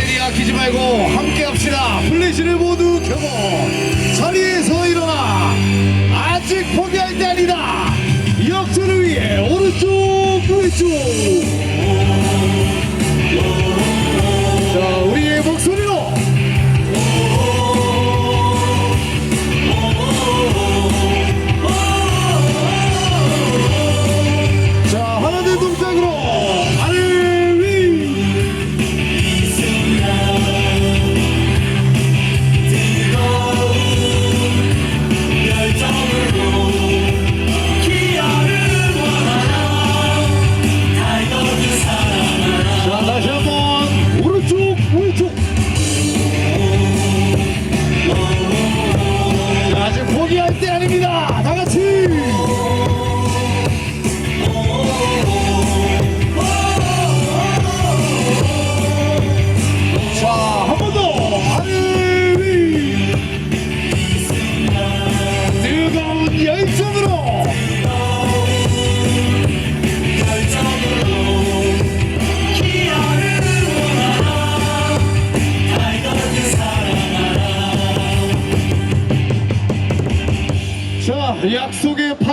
배터리 아끼지 말고 함께 합시다. 플래시를 모두 켜고 자리에서 일어나. 아직 포기할 때 아니다. 역전을 위해 오른쪽 왼쪽. 열정으로! 자 약속의 파